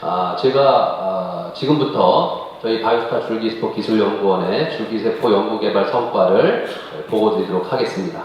아, 제가 아, 지금부터 저희 바이오스타 줄기세포 기술연구원의 줄기세포 연구개발 성과를 보고 드리도록 하겠습니다.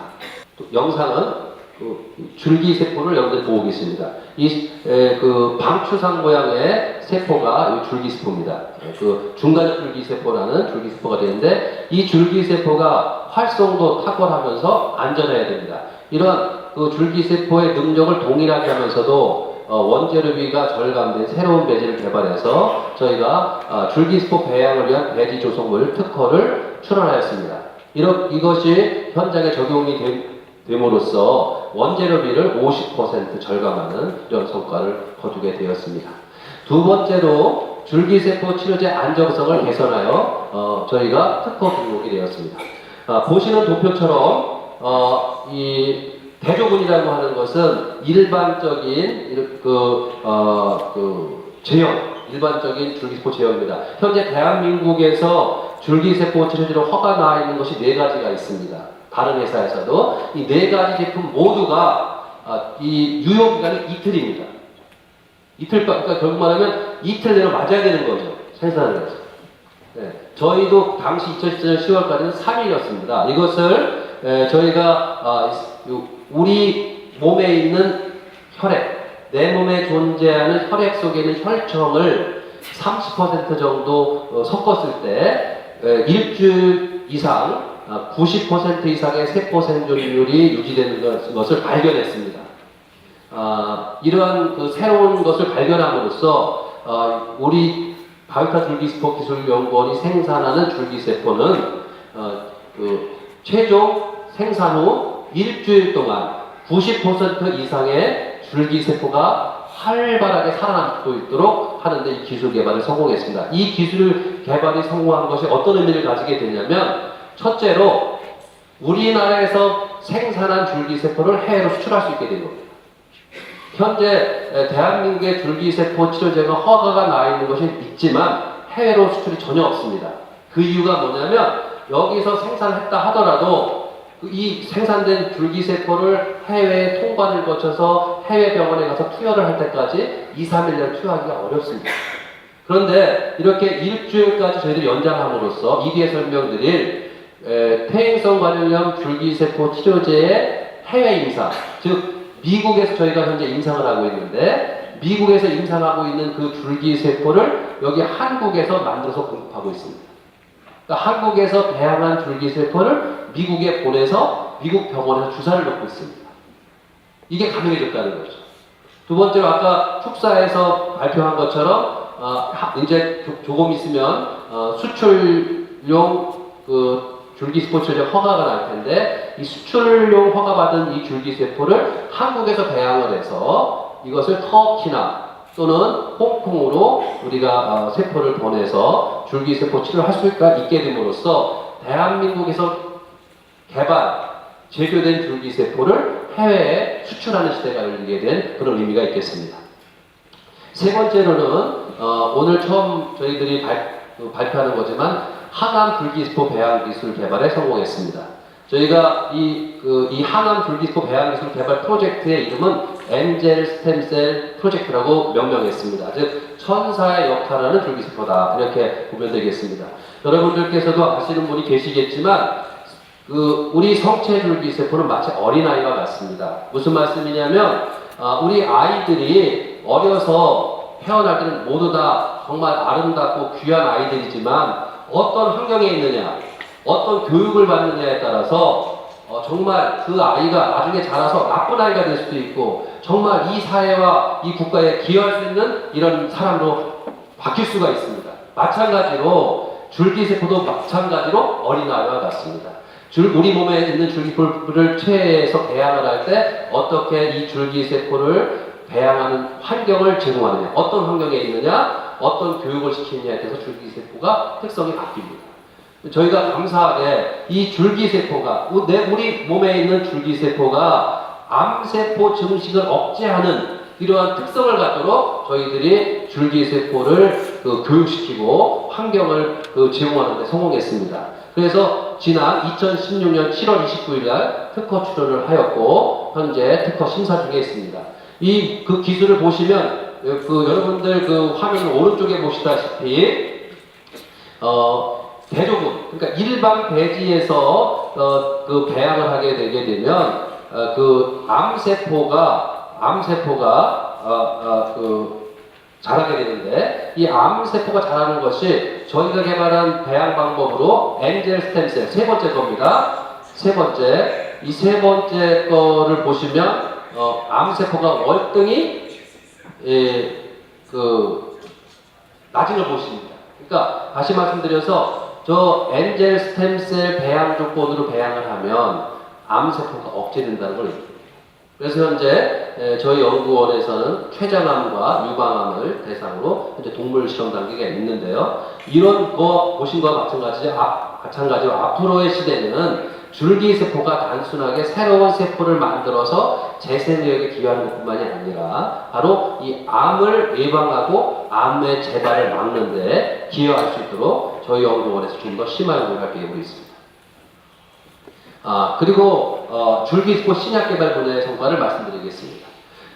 또 영상은 그 줄기세포를 여러분들 보고 계십니다. 이 그 방추상 모양의 세포가 이 줄기세포입니다. 에, 그 중간 줄기세포라는 줄기세포가 되는데 이 줄기세포가 활성도 탁월하면서 안전해야 됩니다. 이런 그 줄기세포의 능력을 동일하게 하면서도 어, 원재료비가 절감된 새로운 배지를 개발해서 저희가 어, 줄기세포 배양을 위한 배지 조성물 특허를 출원하였습니다. 이것이 현장에 적용이 됨, 됨으로써 원재료비를 50% 절감하는 이런 성과를 거두게 되었습니다. 두 번째로 줄기세포 치료제 안정성을 개선하여 어, 저희가 특허 등록이 되었습니다. 아, 보시는 도표처럼 어, 이 대조군이라고 하는 것은 일반적인 일- 그, 어, 그 제형, 일반적인 줄기세포 제형입니다. 현재 대한민국에서 줄기세포 치료제로 허가 나 있는 것이 네 가지가 있습니다. 다른 회사에서도 이 네 가지 제품 모두가 아, 이 유효 기간이 이틀입니다. 이틀 반, 그러니까 결국 말하면 이틀 내로 맞아야 되는 거죠. 생산을 해서. 네, 저희도 당시 2017년 10월까지는 3일이었습니다. 이것을 에, 저희가 아, 요- 우리 몸에 있는 혈액, 내 몸에 존재하는 혈액 속에 있는 혈청을 30% 정도 어, 섞었을 때 에, 일주일 이상 아, 90% 이상의 세포 생존율이 유지되는 것- 것을 발견했습니다. 아, 이러한 그 새로운 것을 발견함으로써 어, 우리 바이오타 줄기세포 기술연구원이 생산하는 줄기세포는 어, 그 최종 생산 후 일주일 동안 90% 이상의 줄기세포가 활발하게 살아남고 있도록 하는데 이 기술 개발에 성공했습니다. 이 기술 개발이 성공한 것이 어떤 의미를 가지게 되냐면 첫째로 우리나라에서 생산한 줄기세포를 해외로 수출할 수 있게 된 겁니다. 현재 에, 대한민국의 줄기세포 치료제가 허가가 나 있는 것이 있지만 해외로 수출이 전혀 없습니다. 그 이유가 뭐냐면 여기서 생산했다 하더라도 그이 생산된 줄기세포를 해외 통관을 거쳐서 해외 병원에 가서 투여를 할 때까지 2, 3일을 투여하기가 어렵습니다. 그런데 이렇게 일주일까지 저희들이 연장함으로써 이뒤에 설명드릴 에, 퇴행성 관련염 줄기세포 치료제의 해외 임상, 즉 미국에서 저희가 현재 임상을 하고 있는데 미국에서 임상하고 있는 그 줄기세포를 여기 한국에서 만들어서 공급하고 있습니다. 그러니까 한국에서 배양한 줄기세포를 미국에 보내서 미국 병원에서 주사를 놓고 있습니다. 이게 가능해졌다는 거죠. 두 번째로 아까 축사에서 발표한 것처럼 어, 하- 이제 조- 조금 있으면 어, 수출용 그 줄기 세포치료제 허가가 날 텐데 이 수출용 허가받은 이 줄기 세포를 한국에서 배양을 해서 이것을 터키나 또는 홍콩으로 우리가 어, 세포를 보내서 줄기세포 치료를 할 수가 있게 됨으로써 대한민국에서 개발, 제조된 줄기세포를 해외에 수출하는 시대가 열리게 된 그런 의미가 있겠습니다. 세 번째로는 어, 오늘 처음 저희들이 발, 어, 발표하는 거지만 항암 줄기세포 배양 기술 개발에 성공했습니다. 저희가 이, 그, 이 항암 줄기세포 배양 기술 개발 프로젝트의 이름은 엔젤 스템셀 프로젝트라고 명명했습니다. 즉 천사의 역할을 하는 줄기세포다 이렇게 보면 되겠습니다. 여러분들께서도 아시는 분이 계시겠지만 그 우리 성체 줄기세포는 마치 어린아이와 같습니다. 무슨 말씀이냐면 아, 우리 아이들이 어려서 태어날 때는 모두 다 정말 아름답고 귀한 아이들이지만 어떤 환경에 있느냐, 어떤 교육을 받느냐에 따라서 어, 정말 그 아이가 나중에 자라서 나쁜 아이가 될 수도 있고 정말 이 사회와 이 국가에 기여할 수 있는 이런 사람으로 바뀔 수가 있습니다. 마찬가지로 줄기세포도 마찬가지로 어린아이와 같습니다. 줄, 우리 몸에 있는 줄기세포를 체해서 배양을 할 때 어떻게 이 줄기세포를 배양하는 환경을 제공하느냐, 어떤 환경에 있느냐, 어떤 교육을 시키느냐에 따라서 줄기세포가 특성이 바뀝니다. 저희가 감사하게 이 줄기세포가 우리 몸에 있는 줄기세포가 암세포 증식을 억제하는 이러한 특성을 갖도록 저희들이 줄기세포를 그 교육시키고 환경을 그 제공하는 데 성공했습니다. 그래서 지난 2016년 7월 29일 날 특허 출원을 하였고 현재 특허 심사 중에 있습니다. 이 그 기술을 보시면 그 여러분들 그 화면 오른쪽에 보시다시피 어, 대조군, 그러니까 일반 배지에서 어, 그 배양을 하게 되게 되면 어, 그 암세포가 암세포가 어, 어, 그 자라게 되는데 이 암세포가 자라는 것이 저희가 개발한 배양 방법으로 엔젤 스템셀 세 번째 겁니다. 세 번째 이 세 번째 거를 보시면 어, 암세포가 월등히 예, 그 낮은 걸 보십니다. 그러니까 다시 말씀드려서 저 엔젤 스템셀 배양 조건으로 배양을 하면 암세포가 억제된다는 걸 얘기해요. 그래서 현재 에, 저희 연구원에서는 췌장암과 유방암을 대상으로 현재 동물 실험 단계가 있는데요. 이런 거 보신 거와 마찬가지 아, 마찬가지로 앞으로의 시대는 줄기세포가 단순하게 새로운 세포를 만들어서 재생력에 기여하는 것뿐만이 아니라 바로 이 암을 예방하고 암의 재발을 막는데 기여할 수 있도록 저희 연구원에서 좀 더 심한 연구를 할 계획으로 있습니다. 아, 그리고 어, 줄기세포 신약 개발 분야의 성과를 말씀드리겠습니다.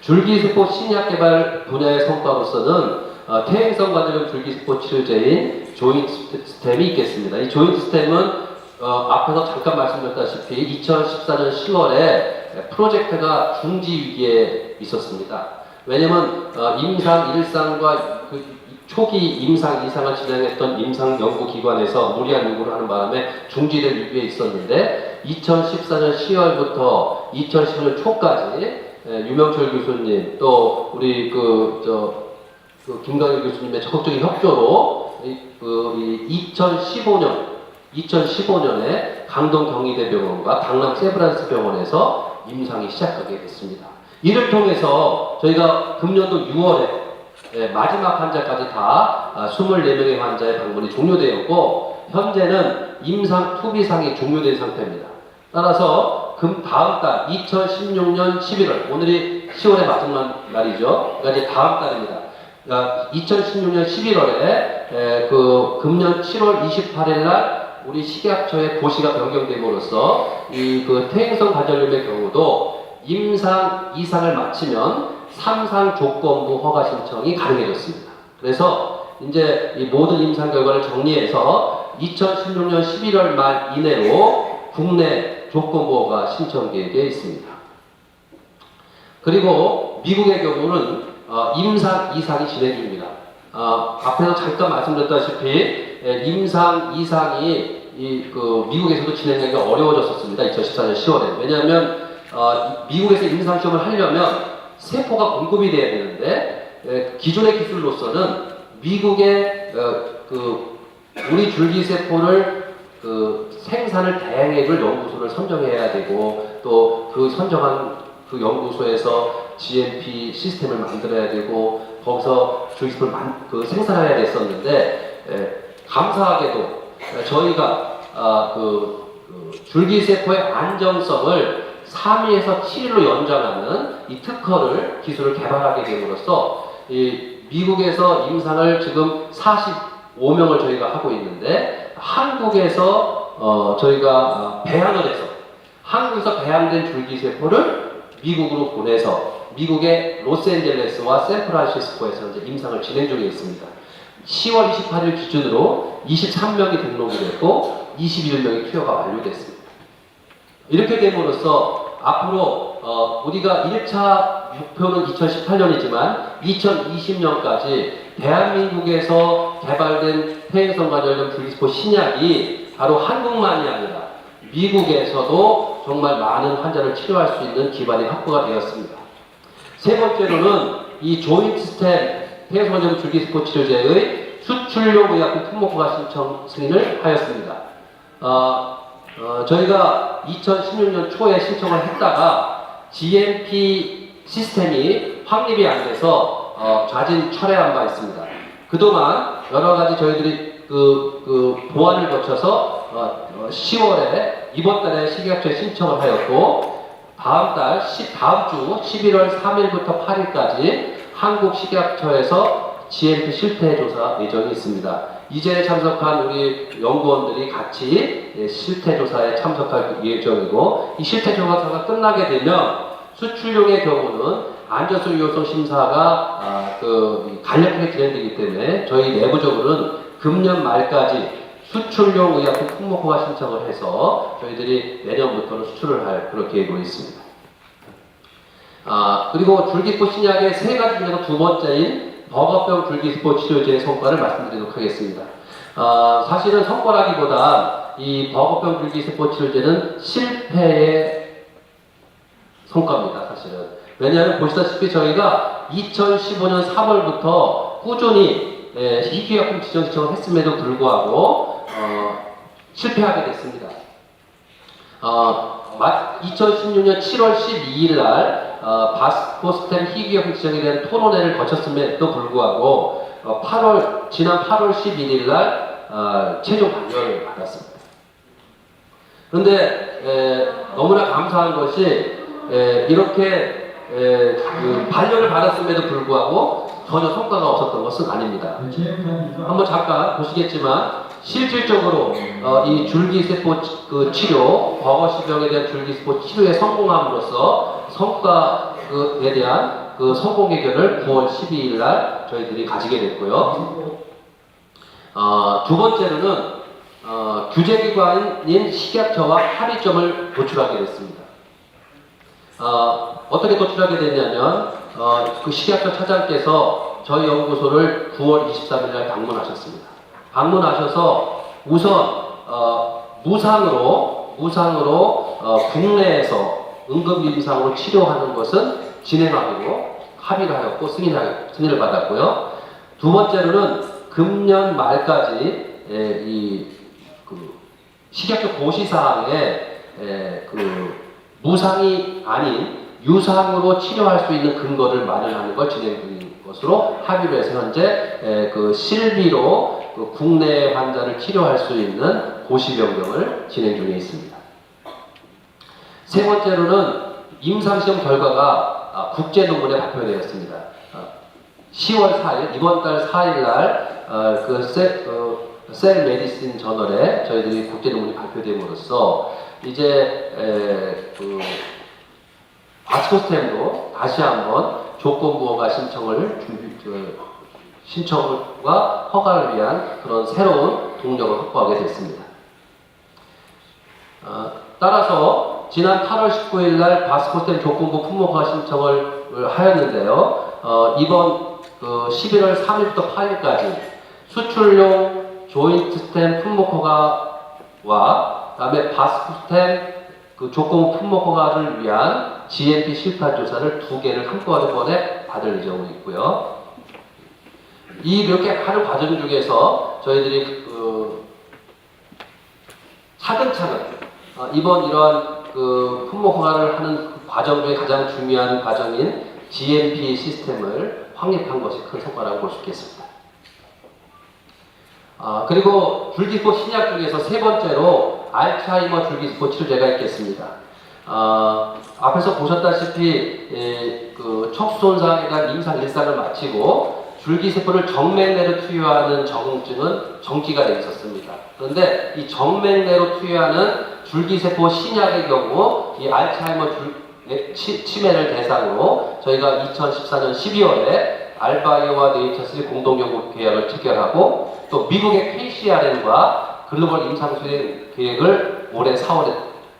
줄기세포 신약 개발 분야의 성과로서는 어, 퇴행성 관절염 줄기세포 치료제인 조인트 스템이 있겠습니다. 이 조인트 스템은 어, 앞에서 잠깐 말씀드렸다시피 2014년 10월에 프로젝트가 중지 위기에 있었습니다. 왜냐면 어, 임상 1상과 그 초기 임상 2상을 진행했던 임상 연구기관에서 무리한 요구를 하는 바람에 중지될 위기에 있었는데 2014년 10월부터 2015년 초까지 에, 유명철 교수님 또 우리 그저 그 김강일 교수님의 적극적인 협조로 이, 그, 이 2015년 2015년에 강동 경희대병원과 강남 세브란스 병원에서 임상이 시작하게 됐습니다. 이를 통해서 저희가 금년도 6월에 예, 마지막 환자까지 다 아, 24명의 환자의 방문이 종료되었고 현재는 임상 투비상이 종료된 상태입니다. 따라서 금 다음 달 2016년 11월 오늘이 10월의 마지막 날이죠. 그러니까 이제 다음 달입니다. 그러니까 2016년 11월에 그 금년 7월 28일 날 우리 식약처의 고시가 변경됨으로써 이 그 퇴행성 관절염의 경우도 임상 이상을 마치면 3상 조건부 허가 신청이 가능해졌습니다. 그래서 이제 이 모든 임상 결과를 정리해서 2016년 11월 말 이내로 국내 조건부 허가 신청 계획에 있습니다. 그리고 미국의 경우는 어, 임상 이상이 진행 중입니다. 어, 앞에서 잠깐 말씀드렸다시피 예, 임상 이상이 이, 그 미국에서도 진행하기 어려워졌었습니다. 2014년 10월에. 왜냐하면 어, 미국에서 임상 시험을 하려면 세포가 공급이 돼야 되는데 예, 기존의 기술로서는 미국의 어, 그 우리 줄기 세포를 그 생산을 대행해줄 연구소를 선정해야 되고 또 그 선정한 그 연구소에서 GMP 시스템을 만들어야 되고 거기서 줄기세포를 만, 그 생산해야 됐었는데 예, 감사하게도 저희가 아, 그, 그 줄기 세포의 안정성을 3일에서 7일로 연장하는 이 특허를 기술을 개발하게 됨으로써 이 미국에서 임상을 지금 45명을 저희가 하고 있는데 한국에서 어, 저희가 어, 배양을 해서 한국에서 배양된 줄기세포를 미국으로 보내서 미국의 로스앤젤레스와 샌프란시스코에서 이제 임상을 진행 중에 있습니다. 10월 28일 기준으로 23명이 등록이 됐고 21명이 투여가 완료됐습니다. 이렇게 됨으로써 앞으로 어, 우리가 1차 목표는 2018년이지만 2020년까지 대한민국에서 개발된 폐행성 관절염 줄기세포 신약이 바로 한국만이 아니라 미국에서도 정말 많은 환자를 치료할 수 있는 기반이 확보가 되었습니다. 세 번째로는 이 조인트 스템 폐행성 줄기세포 치료제의 수출용 의약품 품목화 신청 승인을 하였습니다. 어, 어, 저희가 2016년 초에 신청을 했다가 GMP 시스템이 확립이 안 돼서 어, 좌진 철회한 바 있습니다. 그동안 여러 가지 저희들이 그, 그 보완을 거쳐서 어, 어, 10월에 이번 달에 식약처에 신청을 하였고 다음 달 10, 다음 주 11월 3일부터 8일까지 한국 식약처에서 GMP 실태 조사 예정이 있습니다. 이제 참석한 우리 연구원들이 같이 예, 실태 조사에 참석할 예정이고 이 실태 조사가 끝나게 되면 수출용의 경우는 안전성 유효성 심사가 아, 그 간략하게 진행되기 때문에 저희 내부적으로는 금년 말까지 수출용 의약품 품목허가 신청을 해서 저희들이 내년부터는 수출을 할 그런 계획으로 있습니다. 아, 그리고 줄기세포 신약의 세 가지 중에서 두 번째인 버거병 줄기세포 치료제의 성과를 말씀드리도록 하겠습니다. 아, 사실은 성과라기보다 이 버거병 줄기세포 치료제는 실패의 성과입니다, 사실은. 왜냐하면 보시다시피 저희가 2015년 3월부터 꾸준히 예, 희귀약품 지정 신청을 했음에도 불구하고 어, 실패하게 됐습니다. 어, 2016년 7월 12일 날 어, 바스코스템 희귀약품 지정에 대한 토론회를 거쳤음에도 불구하고 어, 8월 지난 8월 11일 날 어, 최종 반영을 받았습니다. 그런데 에, 너무나 감사한 것이 에, 이렇게 에, 그 반영을 받았음에도 불구하고 전혀 성과가 없었던 것은 아닙니다. 한번 잠깐 보시겠지만 실질적으로 어, 이 줄기세포 치- 그 치료, 버거시병에 대한 줄기세포 치료에 성공함으로써 성과에 대한 그 성공 의견을 9월 12일 날 저희들이 가지게 됐고요. 어, 두 번째로는 어, 규제기관인 식약처와 합의점을 도출하게 됐습니다. 어, 어떻게 도출하게 됐냐면 어, 그 식약처 차장께서 저희 연구소를 9월 23일 날 방문하셨습니다. 방문하셔서 우선 어, 무상으로 무상으로 어, 국내에서 응급임상으로 치료하는 것은 진행하기로 합의를 하였고 승인을 받았고요. 두 번째로는 금년 말까지 에, 이그 식약처 고시사항에 에, 그 무상이 아닌 유상으로 치료할 수 있는 근거를 마련하는 걸 진행 중인 것으로 합의를 해서 현재 에, 그 실비로 그 국내 환자를 치료할 수 있는 고시병정을 진행 중에 있습니다. 세 번째로는 임상시험 결과가 아, 국제 논문에 발표되었습니다. 아, 10월 4일 이번 달 4일 날그 셀 메디신 저널에 저희들이 국제 논문이 발표됨으로써 이제 에, 그 아스코스템도 다시 한번 조건부허가 신청을 준비 저, 신청과 허가를 위한 그런 새로운 동력을 확보하게 됐습니다. 어, 따라서 지난 8월 19일 날 바스코스템 조건부 품목화 신청을 하였는데요. 어, 이번 그 11월 3일부터 8일까지 수출용 조인트 스템 품목허가와 그다음에 바스코스템 그 조건부 품목허가를 위한 GMP 실판 조사를 두 개를 한꺼번에 받을 예정으로 있고요. 이 이렇게 하는 과정 중에서 저희들이 그 차근차근 어, 이번 이러한 그 품목 허가를 하는 그 과정 중에 가장 중요한 과정인 GMP 시스템을 확립한 것이 큰 성과라고 볼 수 있겠습니다. 아, 그리고 줄기세포 신약 중에서 세 번째로 알츠하이머 줄기세포 치료제가 있겠습니다. 아, 앞에서 보셨다시피 예, 그 척수 손상에 대한 임상 일상을 마치고 줄기세포를 정맥 내로 투여하는 적응증은 정기가 돼 있었습니다. 그런데 이 정맥 내로 투여하는 줄기세포 신약의 경우 이 알츠하이머 줄, 예, 치, 치매를 대상으로 저희가 2014년 12월에 알바이오와 네이처스의 공동 연구 계약을 체결하고 또 미국의 KCRM과 글로벌 임상 수행 계획을 올해 4월에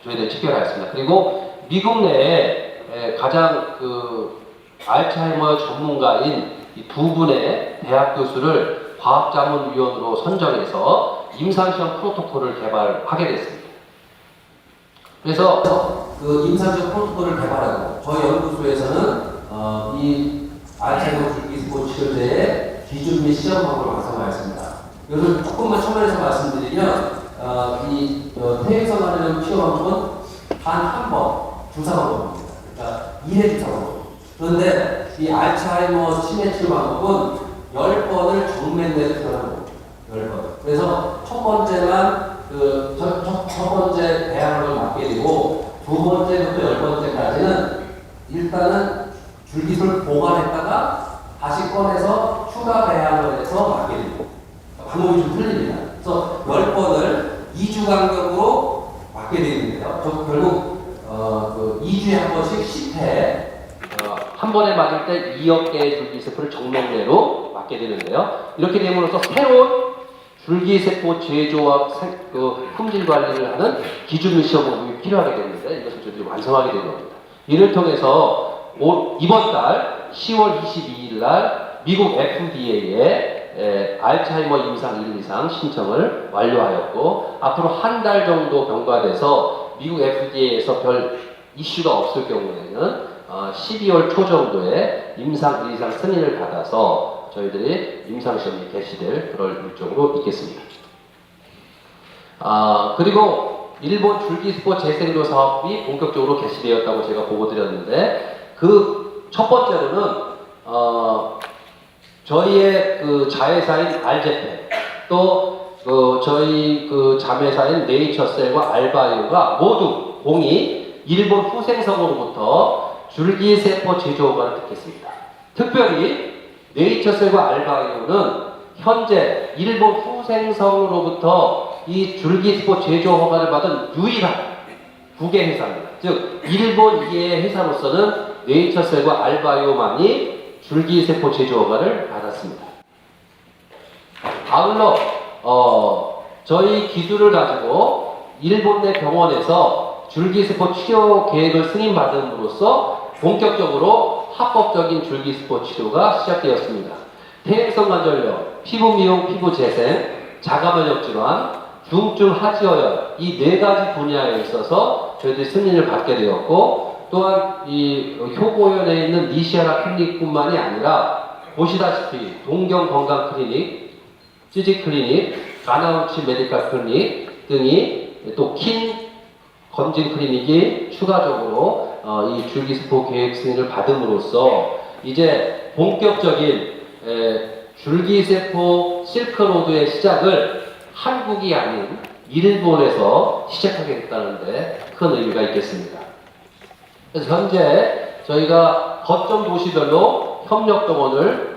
저희들이 체결하였습니다. 그리고 미국 내에 에, 가장 그 알츠하이머 전문가인 이 두 분의 대학 교수를 과학자문위원으로 선정해서 임상시험 프로토콜을 개발하게 됐습니다. 그래서 그 임상시험 프로토콜을 개발하고 저희 연구소에서는 어, 이 알츠하이머 줄기세포 치료제의 기준 및 시험 방법을 완성하였습니다. 이것을 조금만 첨언해서 말씀드리면 어, 이 어, 퇴행성 간염 치료 방법은 단 한 번 주사 방법입니다. 그러니까 2회 주사 방법. 그런데 이 알츠하이머 치매 치료 방법은 10번을 정맥 내로 들어가는 겁니다. 10번. 그래서 첫 번째만 그, 첫, 첫, 첫 번째 배양을 맞게 되고 두 번째부터 열 번째까지는 일단은 줄기를 보관했다가 다시 꺼내서 추가 배양을 해서 맞게 됩니다. 방법이 좀 틀립니다. 그래서 10번을 2주 간격으로 맞게 되는데요. 저 결국 어, 그 2주에 한 번씩 10회 어, 한한 번에 맞을 때 2억 개의 줄기세포를 정맥내로 맞게 되는데요. 이렇게 됨으로써 새로운 줄기세포 제조와 생- 그 품질 관리를 하는 기준 시험이 필요하게 되는데 이것을 저희들이 완성하게 된 겁니다. 이를 통해서 올- 이번 달 10월 22일 날 미국 FDA에 알츠하이머 임상 1, 2상 신청을 완료하였고 앞으로 한 달 정도 경과돼서 미국 FDA에서 별 이슈가 없을 경우에는 어, 12월 초 정도에 임상 1, 2상 승인을 받아서 저희들이 임상 시험이 개시될 그럴 일정으로 있겠습니다. 아, 그리고 일본 줄기스포 재생료 사업이 본격적으로 개시되었다고 제가 보고 드렸는데 그 첫 번째로는 어, 저희의 그 자회사인 알제페 또 그 저희 그 자매사인 네이처셀과 알바이오가 모두 공이 일본 후생성으로부터 줄기세포 제조 허가를 듣겠습니다. 특별히 네이처셀과 알바이오는 현재 일본 후생성으로부터 이 줄기세포 제조 허가를 받은 유일한 국외 회사입니다. 즉 일본 이의 회사로서는 네이처셀과 알바이오만이 줄기세포 제조 허가를 받았습니다. 아울러 어, 저희 기술을 가지고 일본 내 병원에서 줄기세포 치료 계획을 승인받음으로써 본격적으로 합법적인 줄기세포 치료가 시작되었습니다. 퇴행성 관절염, 피부 미용, 피부 재생, 자가면역 질환, 중증 하지어혈 이네 가지 분야에 있어서 저희들이 승인을 받게 되었고 또한 이 효고현에 있는 니시아라 클리닉뿐만이 아니라 보시다시피 동경 건강 클리닉, 찌지 클리닉, 가나우치 메디컬 클리닉 등이 또 킨 검진 클리닉이 추가적으로 어, 이 줄기세포 계획 승인을 받음으로써 이제 본격적인 에, 줄기세포 실크로드의 시작을 한국이 아닌 일본에서 시작하게 됐다는데 큰 의미가 있겠습니다. 그래서 현재 저희가 거점 도시별로 협력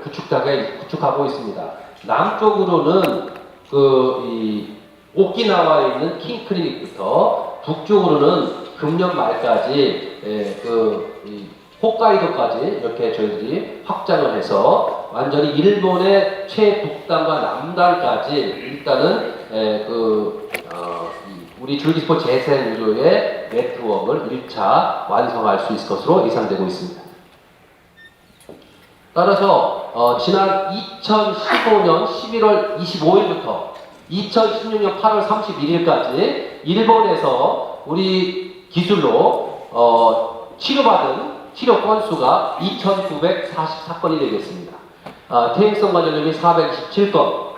구축하게 구축하고 있습니다. 남쪽으로는 그이 오키나와에 있는 킹 클리닉부터 북쪽으로는 금년 말까지 예, 그 이, 홋카이도까지 이렇게 저희들이 확장을 해서 완전히 일본의 최북단과 남단까지 일단은 예, 그 어, 이 우리 줄기스포 재생 의료의 네트워크를 1차 완성할 수 있을 것으로 예상되고 있습니다. 따라서 어, 지난 2015년 11월 25일부터 2016년 8월 31일까지 일본에서 우리 기술로 어, 치료받은 치료 건수가 2,944건이 되겠습니다. 아, 퇴행성 관절염이 427건,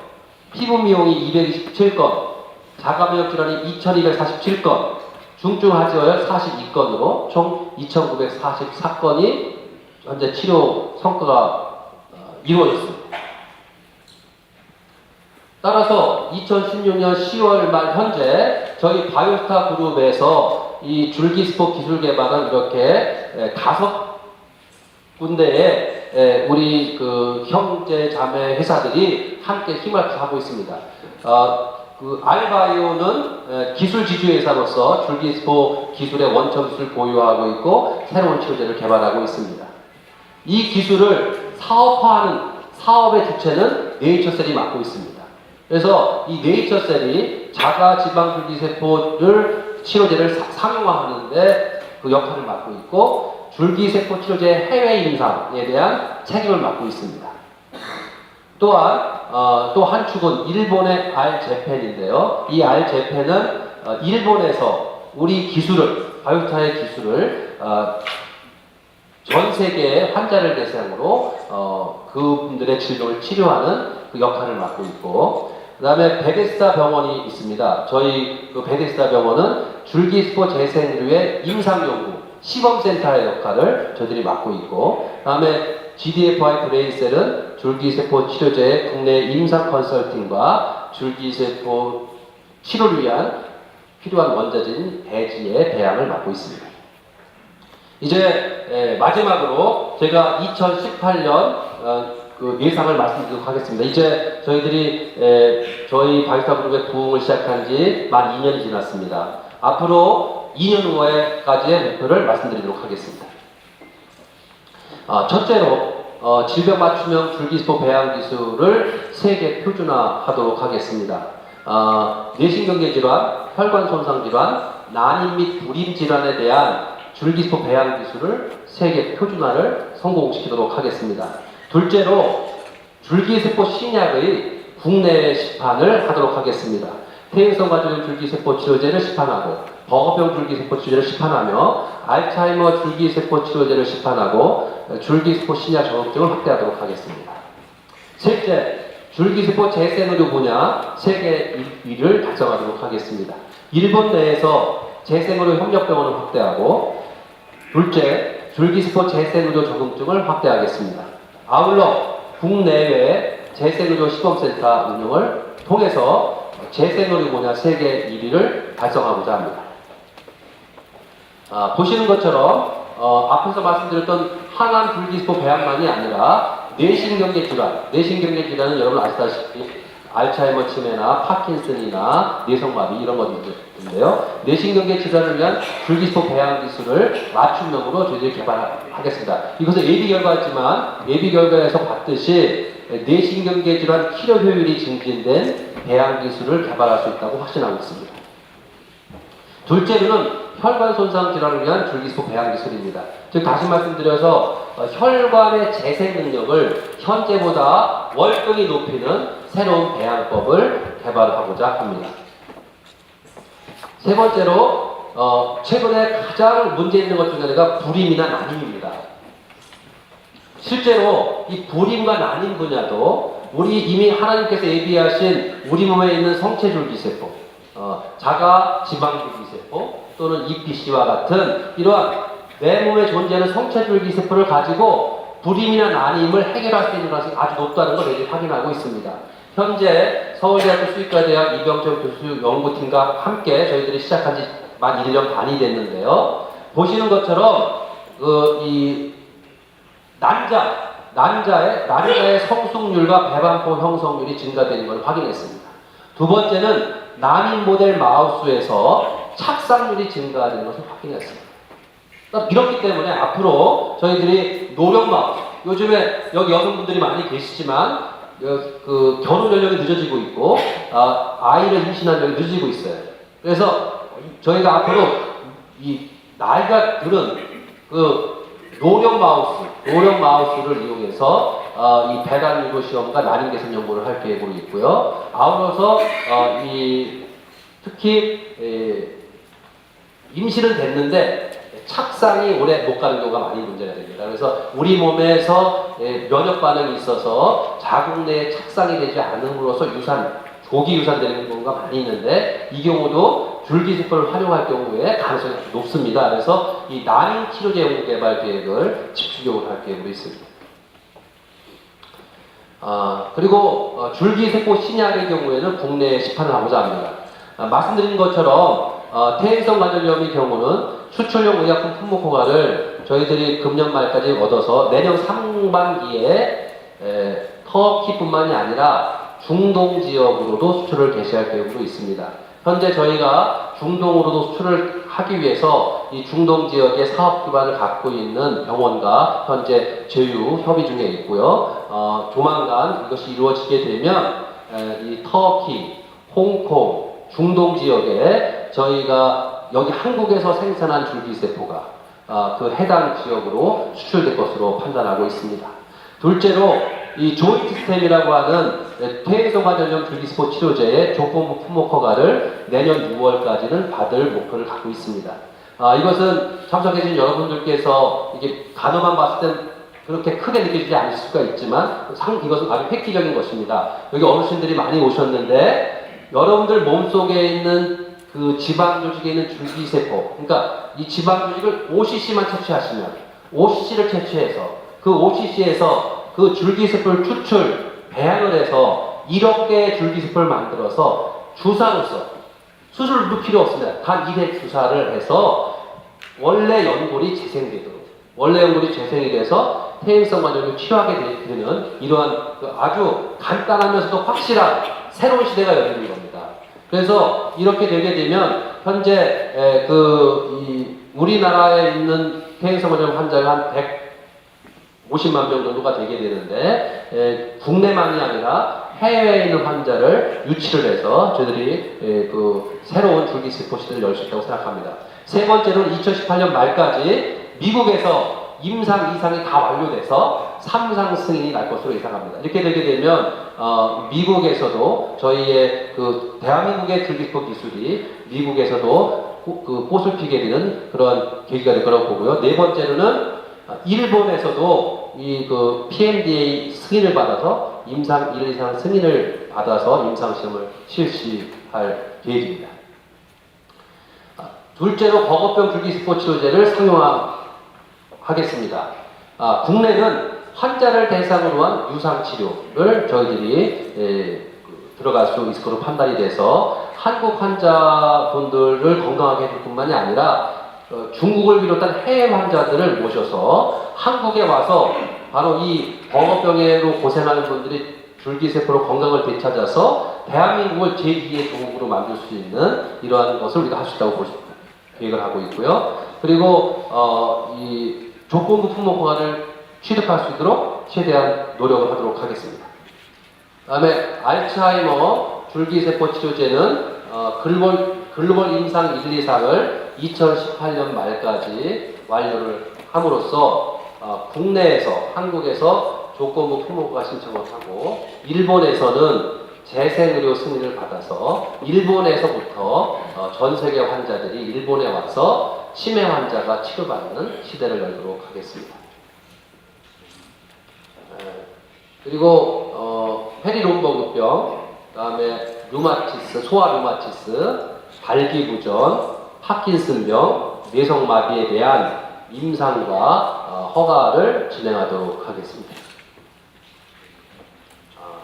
피부 미용이 227건, 자가면역 질환이 2,247건, 중증 하지어혈 42건으로 총 2,944건이 현재 치료 성과가 어, 이루어졌습니다. 따라서 2016년 10월 말 현재 저희 바이오스타 그룹에서 이 줄기스포 기술 개발은 이렇게 에, 다섯 군데의 에, 우리 그 형제 자매 회사들이 함께 힘을 하고 있습니다. 어, 그 알바이오는 에, 기술 지주 회사로서 줄기스포 기술의 원천 기술 보유하고 있고 새로운 치료제를 개발하고 있습니다. 이 기술을 사업화하는 사업의 주체는 네이처셀이 맡고 있습니다. 그래서 이 네이처셀이 자가 지방 줄기세포를 치료제를 사- 상용화하는데 그 역할을 맡고 있고 줄기세포 치료제 해외 임상에 대한 책임을 맡고 있습니다. 또한 어, 또한 축은 일본의 알제펜인데요. 이 알제펜은 어, 일본에서 우리 기술을 바이오타의 기술을 어, 전 세계의 환자를 대상으로 어, 그분들의 질병을 치료하는 그 역할을 맡고 있고 그 다음에 베데스다 병원이 있습니다. 저희 그 베데스다 병원은 줄기스포 재생의료의 임상연구 시범센터의 역할을 저희들이 맡고 있고 그 다음에 GDFI 브레인셀은 줄기세포 치료제의 국내 임상 컨설팅과 줄기세포 치료를 위한 필요한 원자재인 대지의 배양을 맡고 있습니다. 이제 에, 마지막으로 제가 2018년 어, 그 예상을 말씀드리도록 하겠습니다. 이제 저희들이 에, 저희 바이스타 그룹의 부흥을 시작한 지 만 2년이 지났습니다. 앞으로 2년 후에까지의 목표를 말씀드리도록 하겠습니다. 어, 첫째로 어, 질병 맞춤형 줄기세포 배양 기술을 세계 표준화하도록 하겠습니다. 어, 뇌신경계 질환, 혈관 손상 질환, 난임 및 불임 질환에 대한 줄기세포 배양 기술을 세계 표준화를 성공시키도록 하겠습니다. 둘째로 줄기세포 신약의 국내 시판을 하도록 하겠습니다. 퇴행성 과정형 줄기세포 치료제를 시판하고 버거병 줄기세포 치료제를 시판하며 알츠하이머 줄기세포 치료제를 시판하고 줄기세포 신약 적응증을 확대하도록 하겠습니다. 셋째, 줄기세포 재생의료 분야 세계 1위를 달성하도록 하겠습니다. 일본 내에서 재생의료 협력병원을 확대하고 둘째, 줄기세포 재생의료 적응증을 확대하겠습니다. 아울러 국내외 재생의료 시범센터 운영을 통해서 재생의료 분야 세계 1위를 달성하고자 합니다. 아, 보시는 것처럼 어, 앞에서 말씀드렸던 항암 불기세포 배양만이 아니라 뇌신경계 질환, 뇌신경계 질환은 여러분 아시다시피 알츠하이머 치매나 파킨슨이나 뇌성마비 이런 것들인데요. 뇌신경계 질환을 위한 불기세포 배양 기술을 맞춤형으로 저희들이 개발하겠습니다. 이것은 예비 결과지만 예비 결과에서 봤듯이 뇌신경계 질환 치료 효율이 증진된 배양 기술을 개발할 수 있다고 확신하고 있습니다. 둘째로는 혈관 손상 질환을 위한 줄기세포 배양 기술입니다. 즉 다시 말씀드려서 어, 혈관의 재생 능력을 현재보다 월등히 높이는 새로운 배양법을 개발하고자 합니다. 세 번째로 어, 최근에 가장 문제 있는 것 중에 하나가 불임이나 난임입니다. 실제로 이 불임과 난임 분야도 우리 이미 하나님께서 예비하신 우리 몸에 있는 성체줄기세포, 어, 자가 지방줄기세포 또는 EPC와 같은 이러한 내 몸에 존재하는 성체줄기세포를 가지고 불임이나 난임을 해결할 수 있는 가능성이 아주 높다는 걸 확인하고 있습니다. 현재 서울대학교 수의과대학 이병철 교수 연구팀과 함께 저희들이 시작한 지 만 1년 반이 됐는데요. 보시는 것처럼 그 이 난자, 난자의 난자의 성숙률과 배반포 형성률이 증가되는 걸 확인했습니다. 두 번째는 난임 모델 마우스에서 착상률이 증가되는 것을 확인했습니다. 이렇기 때문에 앞으로 저희들이 노령 마우스, 요즘에 여기 여성분들이 많이 계시지만 여- 그 결혼 연령이 늦어지고 있고 아, 아이를 임신한 연령이 늦어지고 있어요. 그래서 저희가 앞으로 이 나이가 들은 그 노령 마우스, 노령 마우스를 이용해서 어, 이 배단 유도 시험과 난임 개선 연구를 할 계획으로 있고요. 아울러서 어, 이 특히 에, 임신은 됐는데 착상이 오래 못 가는 경우가 많이 문제가 됩니다. 그래서 우리 몸에서 예, 면역 반응이 있어서 자궁 내에 착상이 되지 않음으로써 유산, 조기 유산되는 경우가 많이 있는데 이 경우도 줄기세포를 활용할 경우에 가능성이 높습니다. 그래서 이 난임 치료제 연구 개발 계획을 집중적으로 할 계획으로 있습니다. 아, 그리고 어, 줄기세포 신약의 경우에는 국내에 시판을 하고자 합니다. 아, 말씀드린 것처럼 어, 퇴행성 관절염의 경우는 수출용 의약품 품목 허가를 저희들이 금년 말까지 얻어서 내년 상반기에 에, 터키뿐만이 아니라 중동 지역으로도 수출을 개시할 계획으로 있습니다. 현재 저희가 중동으로도 수출을 하기 위해서 이 중동 지역의 사업 기반을 갖고 있는 병원과 현재 제휴 협의 중에 있고요. 어, 조만간 이것이 이루어지게 되면 에, 이 터키, 홍콩, 중동 지역에 저희가 여기 한국에서 생산한 줄기세포가 아, 그 해당 지역으로 수출될 것으로 판단하고 있습니다. 둘째로 이 조인트 스템이라고 하는 퇴행성 관절염 줄기세포 치료제의 조건부 품목 허가를 내년 6월까지는 받을 목표를 갖고 있습니다. 아, 이것은 참석해주신 여러분들께서 이게 단어만 봤을 땐 그렇게 크게 느껴지지 않을 수가 있지만 상, 이것은 아주 획기적인 것입니다. 여기 어르신들이 많이 오셨는데 여러분들 몸속에 있는 그 지방 조직에 있는 줄기세포, 그러니까 이 지방 조직을 5cc만 채취하시면 5cc를 채취해서 그 5cc에서 그 줄기세포를 추출, 배양을 해서 1억 개의 줄기세포를 만들어서 주사로서 수술도 필요 없습니다. 단 1회 주사를 해서 원래 연골이 재생되도록 원래 연골이 재생이 돼서 퇴행성 관절을 치료하게 되- 되는 이러한 그 아주 간단하면서도 확실한 새로운 시대가 열리는 겁니다. 그래서 이렇게 되게 되면 현재 에, 그 이, 우리나라에 있는 관절 환자가 한 100, 50만 명 정도가 되게 되는데 에, 국내만이 아니라 해외에 있는 환자를 유치를 해서 저희들이 에, 그 새로운 줄기세포 시대를 열 수 있다고 생각합니다. 세 번째로는 2018년 말까지 미국에서 임상 이상이 다 완료돼서 3상 승인이 날 것으로 예상합니다. 이렇게 되게 되면 어, 미국에서도 저희의 그 대한민국의 줄기세포 기술이 미국에서도 꽃- 그 꽃을 피게 되는 그런 계기가 될 거라고 보고요. 네 번째로는 아, 일본에서도 이 그 PMDA 승인을 받아서 임상 1 이상 승인을 받아서 임상 시험을 실시할 계획입니다. 아, 둘째로 버거병 줄기세포 치료제를 상용화 하겠습니다. 아, 국내는 환자를 대상으로 한 유상 치료를 저희들이 에, 그, 들어갈 수 있을 것으로 판단이 돼서 한국 환자분들을 건강하게 해줄 뿐만이 아니라 어, 중국을 비롯한 해외 환자들을 모셔서 한국에 와서 바로 이 버거병으로 고생하는 분들이 줄기세포로 건강을 되찾아서 대한민국을 제2의 조국으로 만들 수 있는 이러한 것을 우리가 할 수 있다고 볼 수, 계획을 하고 있고요. 그리고 어, 이 조건부 품목화를 취득할 수 있도록 최대한 노력을 하도록 하겠습니다. 다음에 알츠하이머 줄기세포 치료제는 어, 글로벌, 글로벌 임상 1, 2상을 2018년 말까지 완료를 함으로써 어, 국내에서 한국에서 조건부 품목화 신청을 하고 일본에서는 재생의료 승인을 받아서 일본에서부터 어, 전 세계 환자들이 일본에 와서 치매 환자가 치료받는 시대를 열도록 하겠습니다. 에, 그리고 어, 페리롬버그병, 그다음에 루마티스, 소아 루마티스, 발기부전, 파킨슨병, 뇌성마비에 대한 임상과 어, 허가를 진행하도록 하겠습니다. 아,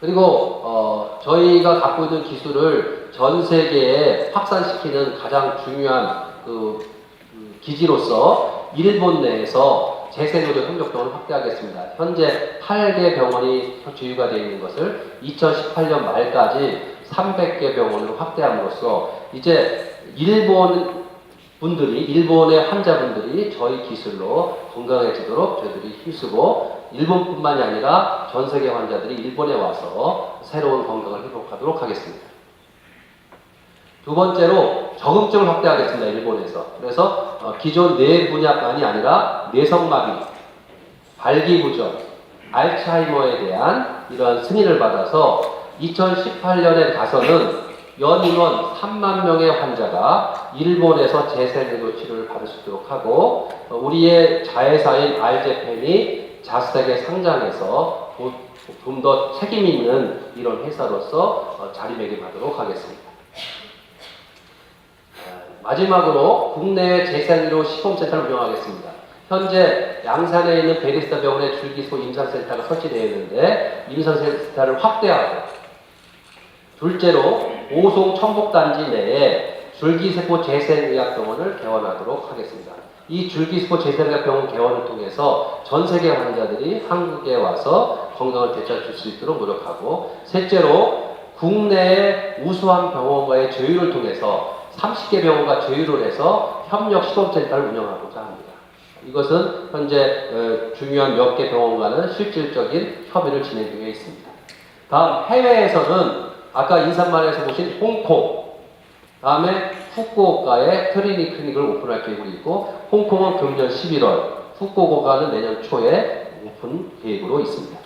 그리고 어, 저희가 갖고 있는 기술을 전 세계에 확산시키는 가장 중요한 그 음, 기지로서 일본 내에서 재생의료 협력 병원을 확대하겠습니다. 현재 8개 병원이 주유가 되어 있는 것을 2018년 말까지 300개 병원으로 확대함으로써 이제 일본 분들이 일본의 환자분들이 저희 기술로 건강해지도록 저희들이 힘쓰고 일본뿐만이 아니라 전 세계 환자들이 일본에 와서 새로운 건강을 회복하도록 하겠습니다. 두 번째로 적응증을 확대하겠습니다. 일본에서. 그래서 어, 기존 뇌 분야만이 아니라 뇌성마비, 발기부전, 알츠하이머에 대한 이러한 승인을 받아서 2018년에 가서는 연인원 3만 명의 환자가 일본에서 재생의료 치료를 받을 수 있도록 하고 어, 우리의 자회사인 알제펜이 자스닥에 상장해서 좀 더 책임 있는 이런 회사로서 어, 자리매김하도록 하겠습니다. 마지막으로 국내 재생의료 시범센터를 운영하겠습니다. 현재 양산에 있는 베리스타 병원의 줄기소 임상센터가 설치되어 있는데 임상센터를 확대하고 둘째로 오송 천복단지 내에 줄기세포 재생의학병원을 개원하도록 하겠습니다. 이 줄기세포 재생의학병원 개원을 통해서 전 세계 환자들이 한국에 와서 건강을 되찾을 수 있도록 노력하고 셋째로 국내의 우수한 병원과의 조율을 통해서 30개 병원과 조율을 해서 협력 시범센터를 운영하고자 합니다. 이것은 현재 어, 중요한 몇 개 병원과는 실질적인 협의를 진행 중에 있습니다. 다음 해외에서는 아까 인사말에서 보신 홍콩, 다음에 후쿠오카에 트리니 클리닉을 오픈할 계획이 있고 홍콩은 금년 11월, 후쿠오카는 내년 초에 오픈 계획으로 있습니다.